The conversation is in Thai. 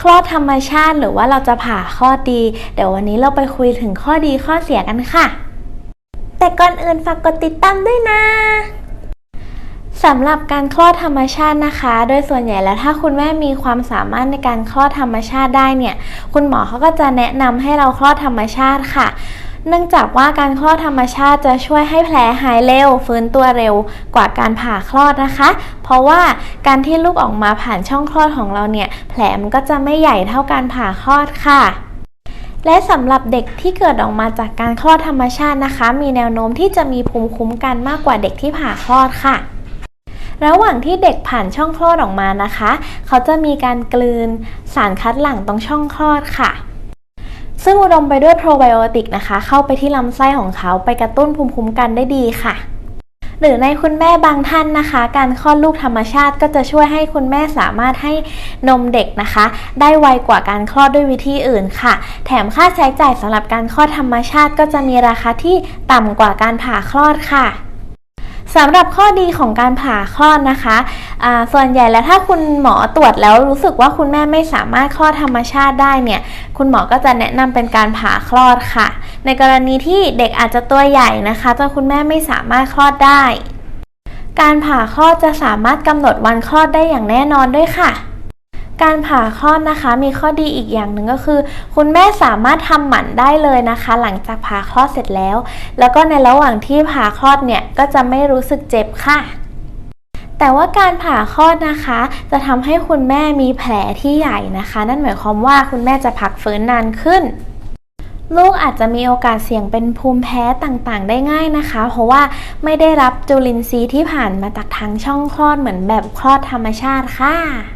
คลอดธรรมชาติหรือว่าเราจะผ่าคลอดดี เดี๋ยววันนี้เราไปคุยถึงข้อดีข้อเสียกันค่ะ แต่ก่อนอื่นฝากกดติดตามด้วยนะสำหรับการคลอดธรรมชาตินะคะ โดยส่วนใหญ่แล้วถ้าคุณแม่มีความสามารถในการคลอดธรรมชาติได้เนี่ย คุณหมอเขาก็จะแนะนำให้เราคลอดธรรมชาติค่ะ เนื่องจากว่าการคลอดธรรมชาติจะช่วยให้แผลหายเร็วฟื้นตัวเร็วกว่าการผ่าคลอดนะคะ เพราะว่าการที่ลูกออกมาผ่านช่องคลอดของเราเนี่ยแผลมันก็จะไม่ใหญ่เท่าการผ่าคลอดค่ะและสำหรับเด็กที่เกิดออกมาจากการคลอดธรรมชาตินะคะ มีแนวโน้มที่จะมีภูมิคุ้มกันมากกว่าเด็กที่ผ่าคลอดค่ะ ระหว่างที่เด็กผ่านช่องคลอดออกมานะคะ เขาจะมีการกลืนสารคัดหลั่งตรงช่องคลอดค่ะ ซึ่งอุดมไปด้วยโปรไบโอติกนะคะ เข้าไปที่ลำไส้ของเขาไปกระตุ้นภูมิคุ้มกันได้ดีค่ะ หรือในคุณแม่บางท่านนะคะ การคลอดลูกธรรมชาติก็จะช่วยให้คุณแม่สามารถให้นมเด็กนะคะ ได้ไวกว่าการคลอดด้วยวิธีอื่นค่ะ แถมค่าใช้จ่ายสำหรับการคลอดธรรมชาติ ก็จะมีราคาที่ต่ำกว่าการผ่าคลอดค่ะ สำหรับข้อดีของการผ่าคลอดนะคะะส่วนใหญ่แล้วถ้าคุณหมอตรวจแล้วรู้สึกว่าคุณแม่ไม่สามารถคลอดธรรมชาติได้เนี่ย คุณหมอก็จะแนะนำเป็นการผ่าคลอดค่ะ ในกรณีที่เด็กอาจจะตัวใหญ่นะคะจนคุณแม่ไม่สามารถคลอดได้ การผ่าคลอดจะสามารถกำหนดวันคลอดได้อย่างแน่นอนด้วยค่ะ การผ่าคลอดนะคะมีข้อดีอีกอย่างหนึ่งก็คือ คุณแม่สามารถทำหมันได้เลยนะคะ หลังจากผ่าคลอดเสร็จแล้ว แล้วก็ในระหว่างที่ผ่าคลอดเนี่ยก็จะไม่รู้สึกเจ็บค่ะ แต่ว่าการผ่าคลอดนะคะ จะทำให้คุณแม่มีแผลที่ใหญ่นะคะ นั่นหมายความว่าคุณแม่จะพักฟื้นนานขึ้นลูกอาจจะมีโอกาสเสี่ยงเป็นภูมิแพ้ต่างๆ ได้ง่ายนะคะ เพราะว่าไม่ได้รับจุลินทรีย์ที่ผ่านมาจากทางช่องคลอดเหมือนแบบคลอดธรรมชาติค่ะ